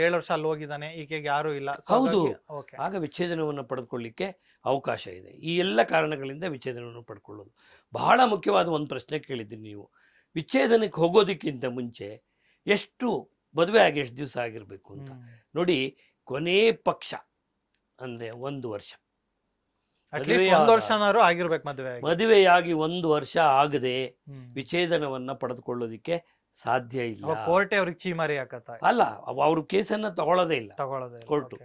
ಏಳು ವರ್ಷ ಅಲ್ಲಿ ಹೋಗಿದ್ದಾನೆ ಈಕೆಗೆ ಯಾರು ಇಲ್ಲ So ಹೌದು. ಹಾಗಾಗಿ- okay. ಆಗ ವಿಚ್ಛೇದನವನ್ನು ಪಡೆದುಕೊಳ್ಳಿಕ್ಕೆ ಅವಕಾಶ ಇದೆ ಈ ಎಲ್ಲ ಕಾರಣಗಳಿಂದ ವಿಚ್ಛೇದನವನ್ನು ಪಡ್ಕೊಳ್ಳೋದು ಬಹಳ ಮುಖ್ಯವಾದ ಒಂದು ಪ್ರಶ್ನೆ ಕೇಳಿದ್ದೀನಿ ನೀವು ವಿಚ್ಛೇದನಕ್ಕೆ ಹೋಗೋದಕ್ಕಿಂತ ಮುಂಚೆ ಎಷ್ಟು ಮದುವೆ ಆಗಿ ಎಷ್ಟು ದಿವಸ ಆಗಿರಬೇಕು ಅಂತ ಹ್ಮ್. ನೋಡಿ ಕೊನೆ ಪಕ್ಷ ಅಂದರೆ ಒಂದು ವರ್ಷ At least ಮದುವೆ ಒಂದ್ ಆದ- ವರ್ಷನಾರು ಆಗಿರ್ಬೇಕು ಮದುವೆ ಆಗಿ. ಮದುವೆಯಾಗಿ ಒಂದು ವರ್ಷ ಆಗದೆ ಹ್ಮ್. ವಿಚ್ಛೇದನವನ್ನು ಪಡೆದುಕೊಳ್ಳೋದಿಕ್ಕೆ ಸಾಧ್ಯ ಇಲ್ಲ. ಕೋರ್ಟ್ ಅವ್ರಿಗೆ ಚೀಮಾರಿ ಹಾಕತ್ತ? ಅಲ್ಲ ಅವ- ಅವ್ರ ಕೇಸನ್ನ ತಗೊಳ್ಳೋದೇ ಇಲ್ಲ. ತಗೊಳ್ಳೋದೇ ಕೋರ್ಟು.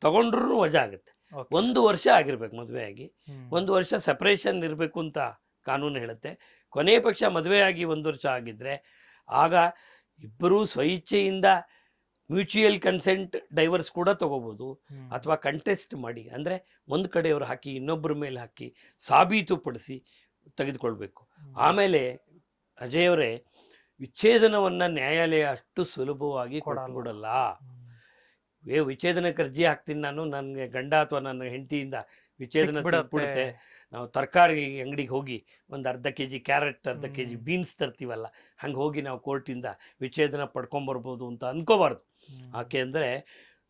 ತಗೊಂಡ್ರು ವಜಾ ಆಗುತ್ತೆ. ಒಂದು ವರ್ಷ ಆಗಿರ್ಬೇಕು ಮದುವೆಯಾಗಿ. ಒಂದು ವರ್ಷ ಸೆಪರೇಷನ್ ಇರಬೇಕು ಅಂತ ಕಾನೂನು ಹೇಳುತ್ತೆ. ಕೊನೆಯ ಪಕ್ಷ ಮದುವೆಯಾಗಿ ಒಂದು ವರ್ಷ ಆಗಿದ್ರೆ ಆಗ ಇಬ್ಬರೂ ಸ್ವಇಚ್ಛೆಯಿಂದ ಮ್ಯೂಚುಯಲ್ ಕನ್ಸೆಂಟ್ ಡೈವರ್ಸ್ ಕೂಡ ತಗೋಬೋದು. ಅಥವಾ ಕಂಟೆಸ್ಟ್ ಮಾಡಿ. ಅಂದರೆ ಒಂದು ಕಡೆಯವರು ಹಾಕಿ ಇನ್ನೊಬ್ಬರ ಮೇಲೆ ಹಾಕಿ ಸಾಬೀತುಪಡಿಸಿ ತೆಗೆದುಕೊಳ್ಬೇಕು. ಆಮೇಲೆ ಅಜಯ್ ಅವರೇ ವಿಚ್ಛೇದನವನ್ನು ನ್ಯಾಯಾಲಯ ಅಷ್ಟು ಸುಲಭವಾಗಿ ಕೊಡಲ್ಲ. ಏ ವಿಚ್ಛೇದನಕ್ಕೆ ಅರ್ಜಿ ಹಾಕ್ತೀನಿ ನಾನು ನನ್ನ ಗಂಡ ಅಥವಾ ನನ್ನ ಹೆಂಡತಿಯಿಂದ ವಿಚ್ಛೇದನ ಬಿಡುತ್ತೆ ನಾವು ತರಕಾರಿ ಅಂಗಡಿಗೆ ಹೋಗಿ ಒಂದು ಅರ್ಧ ಕೆ ಜಿ ಕ್ಯಾರೆಟ್ ಅರ್ಧ ಕೆ ಜಿ ಬೀನ್ಸ್ ತರ್ತೀವಲ್ಲ ಹಂಗೆ ಹೋಗಿ ನಾವು ಕೋರ್ಟಿಂದ ವಿಚ್ಛೇದನ ಪಡ್ಕೊಂಬರ್ಬೋದು ಅಂತ ಅನ್ಕೋಬಾರ್ದು. ಯಾಕೆ ಅಂದರೆ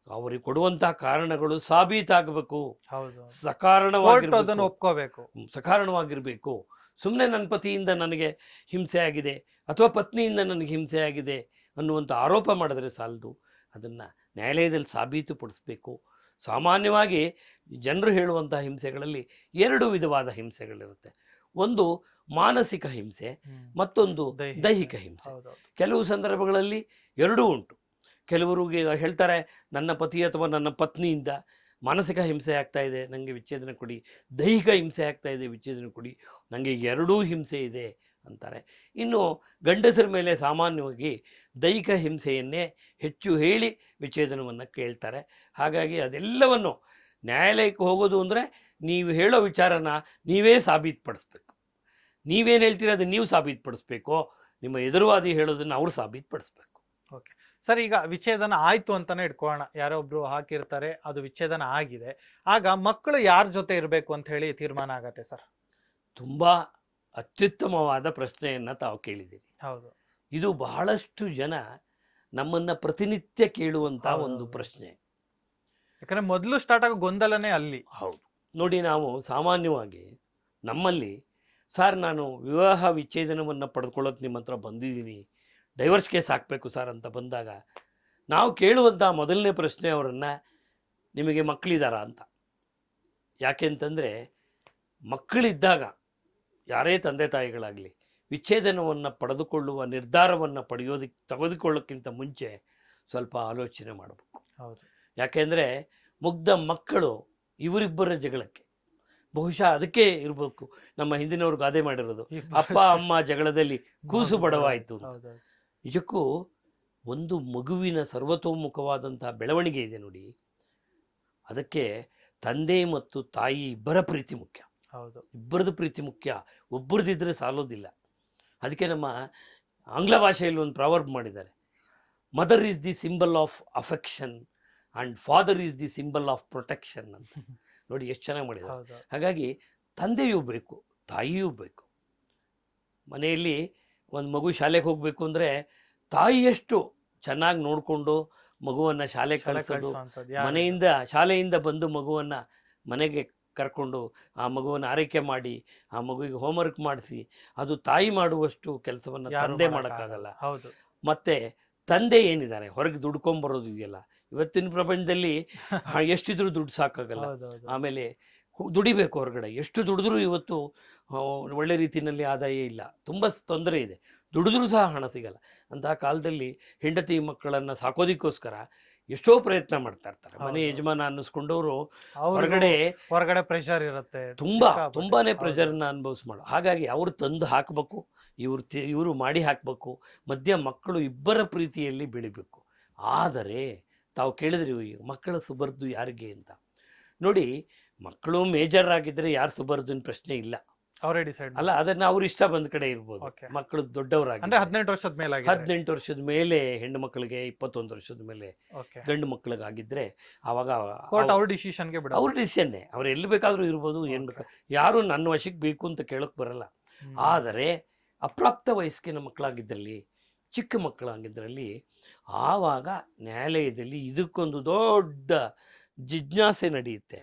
ಅವ್ರಿಗೆ ಕೊಡುವಂತಹ ಕಾರಣಗಳು ಸಾಬೀತಾಗಬೇಕು. ಸಕಾರಣವಾಗಿ ಒಪ್ಕೋಬೇಕು. ಸಕಾರಣವಾಗಿರಬೇಕು. ಸುಮ್ಮನೆ ನನ್ನ ಪತಿಯಿಂದ ನನಗೆ ಹಿಂಸೆ ಆಗಿದೆ ಅಥವಾ ಪತ್ನಿಯಿಂದ ನನಗೆ ಹಿಂಸೆ ಆಗಿದೆ ಅನ್ನುವಂಥ ಆರೋಪ ಮಾಡಿದ್ರೆ ಸಾಲದು. ಅದನ್ನು ನ್ಯಾಯಾಲಯದಲ್ಲಿ ಸಾಬೀತುಪಡಿಸ್ಬೇಕು ಸಾಮಾನ್ಯವಾಗಿ ಜನರು ಹೇಳುವಂತಹ ಹಿಂಸೆಗಳಲ್ಲಿ ಎರಡು ವಿಧವಾದ ಹಿಂಸೆಗಳಿರುತ್ತೆ. ಒಂದು ಮಾನಸಿಕ ಹಿಂಸೆ ಮತ್ತೊಂದು. ದೈಹಿಕ ಹಿಂಸೆ. ಕೆಲವು ಸಂದರ್ಭಗಳಲ್ಲಿ ಎರಡೂ ಉಂಟು. ಕೆಲವರಿಗೆ ಹೇಳ್ತಾರೆ, ನನ್ನ ಪತಿ ಅಥವಾ ನನ್ನ ಪತ್ನಿಯಿಂದ ಮಾನಸಿಕ ಹಿಂಸೆ ಆಗ್ತಾ ಇದೆ ನನಗೆ ವಿಚ್ಛೇದನ ಕೊಡಿ. ದೈಹಿಕ ಹಿಂಸೆ ಆಗ್ತಾ ಇದೆ, ವಿಚ್ಛೇದನ ಕೊಡಿ. ನನಗೆ ಎರಡೂ ಹಿಂಸೆ ಇದೆ, ಅಂತಾರೆ. ಇನ್ನು ಗಂಡಸರ ಮೇಲೆ ಸಾಮಾನ್ಯವಾಗಿ ದೈಹಿಕ ಹಿಂಸೆಯನ್ನೇ ಹೆಚ್ಚು ಹೇಳಿ ವಿಚ್ಛೇದನವನ್ನು ಕೇಳ್ತಾರೆ. ಹಾಗಾಗಿ ಅದೆಲ್ಲವನ್ನು ನ್ಯಾಯಾಲಯಕ್ಕೆ ಹೋಗೋದು ಅಂದರೆ ನೀವು ಹೇಳೋ ವಿಚಾರನ ನೀವೇ ಸಾಬೀತುಪಡಿಸ್ಬೇಕು. ನೀವೇನು ಹೇಳ್ತೀರಿ ಅದನ್ನು ನೀವು ಸಾಬೀತುಪಡಿಸ್ಬೇಕು. ನಿಮ್ಮ ಎದುರುವಾದಿ ಹೇಳೋದನ್ನು ಅವ್ರು ಸಾಬೀತುಪಡಿಸ್ಬೇಕು. ಸರ್ ಈಗ ವಿಚ್ಛೇದನ ಆಯ್ತು ಅಂತಾನೆ ಇಟ್ಕೊಳ್ಳೋಣ. ಯಾರೋ ಒಬ್ರು ಹಾಕಿರ್ತಾರೆ ಅದು ವಿಚ್ಛೇದನ ಆಗಿದೆ. ಆಗ ಮಕ್ಕಳು ಯಾರ ಜೊತೆ ಇರಬೇಕು ಅಂತ ಹೇಳಿ ತೀರ್ಮಾನ ಆಗತ್ತೆ ಸರ್? ತುಂಬ ಅತ್ಯುತ್ತಮವಾದ ಪ್ರಶ್ನೆಯನ್ನು ತಾವು ಕೇಳಿದ್ದೀರಿ. ಹೌದು. ಇದು ಬಹಳಷ್ಟು ಜನ ನಮ್ಮನ್ನು ಪ್ರತಿನಿತ್ಯ ಕೇಳುವಂಥ ಒಂದು ಪ್ರಶ್ನೆ. ಯಾಕಂದ್ರೆ ಮೊದಲು ಸ್ಟಾರ್ಟ್ ಆಗೋ ಗೊಂದಲನೇ ಅಲ್ಲಿ. ಹೌದು. ನೋಡಿ ನಾವು ಸಾಮಾನ್ಯವಾಗಿ ನಮ್ಮಲ್ಲಿ ಸರ್ ನಾನು ವಿವಾಹ ವಿಚ್ಛೇದನವನ್ನು ಪಡೆದುಕೊಳ್ಳೋಕೆ ನಿಮ್ಮ ಹತ್ರ ಬಂದಿದ್ದೀನಿ. ಡೈವರ್ಸ್ ಕೇಸ್ ಹಾಕಬೇಕು ಸರ್ ಅಂತ ಬಂದಾಗ ನಾವು ಕೇಳುವಂಥ ಮೊದಲನೇ ಪ್ರಶ್ನೆ ಅವರನ್ನು ನಿಮಗೆ ಮಕ್ಕಳಿದ್ದಾರಾ ಅಂತ. ಯಾಕೆ ಅಂತಂದರೆ ಮಕ್ಕಳಿದ್ದಾಗ ಯಾರೇ ತಂದೆ ತಾಯಿಗಳಾಗಲಿ ವಿಚ್ಛೇದನವನ್ನು ಪಡೆದುಕೊಳ್ಳುವ ನಿರ್ಧಾರವನ್ನು ಪಡೆಯೋದಕ್ಕೆ ತೆಗೆದುಕೊಳ್ಳೋಕ್ಕಿಂತ ಮುಂಚೆ ಸ್ವಲ್ಪ ಆಲೋಚನೆ ಮಾಡಬೇಕು. ಹೌದು. ಯಾಕೆಂದರೆ ಮುಗ್ಧ ಮಕ್ಕಳು ಇವರಿಬ್ಬರ ಜಗಳಕ್ಕೆ. ಬಹುಶಃ ಅದಕ್ಕೆ ಇರಬೇಕು. ನಮ್ಮ ಹಿಂದಿನವ್ರು ಗಾದೆ ಮಾಡಿರೋದು. ಅಪ್ಪ ಅಮ್ಮ ಜಗಳದಲ್ಲಿ ಕೂಸು ಬಡವಾಯಿತು ನಿಜಕ್ಕೂ ಒಂದು ಮಗುವಿನ ಸರ್ವತೋಮುಖವಾದಂಥ ಬೆಳವಣಿಗೆ ಇದೆ ನೋಡಿ. ಅದಕ್ಕೆ ತಂದೆ ಮತ್ತು ತಾಯಿ ಇಬ್ಬರ ಪ್ರೀತಿ ಮುಖ್ಯ. ಹೌದು. ಇಬ್ಬರದ್ದು ಪ್ರೀತಿ ಮುಖ್ಯ. ಒಬ್ಬರದಿದ್ದರೆ ಸಾಲೋದಿಲ್ಲ. ಅದಕ್ಕೆ ನಮ್ಮ ಆಂಗ್ಲ ಭಾಷೆಯಲ್ಲಿ ಒಂದು ಪ್ರಾವರ್ಬ್ ಮಾಡಿದ್ದಾರೆ. Mother is the symbol of affection and father is the symbol of protection ಅಂತ. ನೋಡಿ ಎಷ್ಟು ಚೆನ್ನಾಗಿ ಮಾಡಿದ್ದಾರೆ. ಹಾಗಾಗಿ ತಂದೆಯೂ ಬೇಕು ತಾಯಿಯೂ ಬೇಕು. ಮನೆಯಲ್ಲಿ ಒಂದು ಮಗು ಶಾಲೆಗೆ ಹೋಗಬೇಕು ಅಂದರೆ ತಾಯಿಯಷ್ಟು ಚೆನ್ನಾಗಿ ನೋಡಿಕೊಂಡು ಮಗುವನ್ನು ಶಾಲೆ ಕಳಿಸೋದು ಮನೆಯಿಂದ ಶಾಲೆಯಿಂದ ಬಂದು ಮಗುವನ್ನು ಮನೆಗೆ ಕರ್ಕೊಂಡು ಆ ಮಗುವನ್ನು ಆರೈಕೆ ಮಾಡಿ ಆ ಮಗುವಿಗೆ ಹೋಮ್ವರ್ಕ್ ಮಾಡಿಸಿ ಅದು ತಾಯಿ ಮಾಡುವಷ್ಟು ಕೆಲಸವನ್ನು ತಂದೆ ಮಾಡಕ್ಕಾಗಲ್ಲ. ಹೌದು. ಮತ್ತೆ ತಂದೆ ಏನಿದ್ದಾರೆ? ಹೊರಗೆ ದುಡ್ಕೊಂಬರೋದು ಇದೆಯಲ್ಲ. ಇವತ್ತಿನ ಪ್ರಪಂಚದಲ್ಲಿ ಎಷ್ಟಿದ್ರು ದುಡ್ಡು ಸಾಕಾಗಲ್ಲ. ಆಮೇಲೆ ದುಡಿಬೇಕು ಹೊರಗಡೆ. ಎಷ್ಟು ದುಡಿದ್ರೂ ಇವತ್ತು ಒಳ್ಳೆ ರೀತಿಯಲ್ಲಿ ಆದಾಯ ಇಲ್ಲ. ತುಂಬ ತೊಂದರೆ ಇದೆ. ದುಡಿದ್ರೂ ಸಹ ಹಣ ಸಿಗಲ್ಲ. ಅಂತಹ ಕಾಲದಲ್ಲಿ ಹೆಂಡತಿ ಮಕ್ಕಳನ್ನು ಸಾಕೋದಕ್ಕೋಸ್ಕರ ಎಷ್ಟೋ ಪ್ರಯತ್ನ ಮಾಡ್ತಾ ಇರ್ತಾರೆ. ಮನೆ ಯಜಮಾನ ಅನ್ನಿಸ್ಕೊಂಡವರು ಹೊರಗಡೆ ಹೊರಗಡೆ ಪ್ರೆಷರ್ ಇರುತ್ತೆ. ತುಂಬಾ. ತುಂಬಾನೇ. ಪ್ರೆಷರ್ನ ಅನುಭವಿಸ್ ಮಾಡು ಹಾಗಾಗಿ ಅವರು ತಂದು ಹಾಕಬೇಕು ಇವರು ಇವರು ಮಾಡಿ ಹಾಕಬೇಕು ಮಧ್ಯ ಮಕ್ಕಳು ಇಬ್ಬರ ಪ್ರೀತಿಯಲ್ಲಿ ಬೆಳಿಬೇಕು. ಆದರೆ ತಾವು ಕೇಳಿದ್ರಿ ಮಕ್ಕಳ ಸುಬರ್ದು ಯಾರಿಗೆ? ಅಂತ. ನೋಡಿ ಮಕ್ಕಳು ಮೇಜರ್ ಆಗಿದ್ರೆ ಯಾರು ಸುಬರ್ದು ಪ್ರಶ್ನೆ ಇಲ್ಲ. ಅವರೇ ಡಿಸೈಡ್ ಅಲ್ಲ ಅದನ್ನ ಅವ್ರ ಇಷ್ಟ ಬಂದ ಕಡೆ ಇರ್ಬೋದು. ಮಕ್ಕಳು ಅಂದ್ರೆ ದೊಡ್ಡವರಾಗಿ ಹದಿನೆಂಟು ವರ್ಷದ ಮೇಲೆ ಹದಿನೆಂಟು ವರ್ಷದ ಮೇಲೆ ಹೆಣ್ಣು ಮಕ್ಕಳಿಗೆ ಇಪ್ಪತ್ತೊಂದು ವರ್ಷದ ಮೇಲೆ ಗಂಡು ಮಕ್ಕಳಿಗಾಗಿದ್ರೆ ಆವಾಗ ಕೋರ್ಟ್ ಅವ್ರ ಡಿಸಿಷನ್ಗೆ ಬಿಡ ಅವ್ರ ಡಿಸಿಷನ್ ಅವ್ರು ಎಲ್ಲಿ ಬೇಕಾದ್ರೂ ಇರ್ಬೋದು ಏನ್ ಬೇಕಾ ಯಾರು ನನ್ನ ವಶಕ್ಕೆ ಬೇಕು ಅಂತ ಕೇಳಕ್ ಬರಲ್ಲ. ಆದರೆ ಅಪ್ರಾಪ್ತ ವಯಸ್ಸಿನ ಮಕ್ಕಳಾಗಿದ್ದಲ್ಲಿ ಚಿಕ್ಕ ಮಕ್ಕಳಾಗಿದ್ದರಲ್ಲಿ ಆವಾಗ ನ್ಯಾಯಾಲಯದಲ್ಲಿ ಇದಕ್ಕೊಂದು ದೊಡ್ಡ ಜಿಜ್ಞಾಸೆ ನಡೆಯುತ್ತೆ.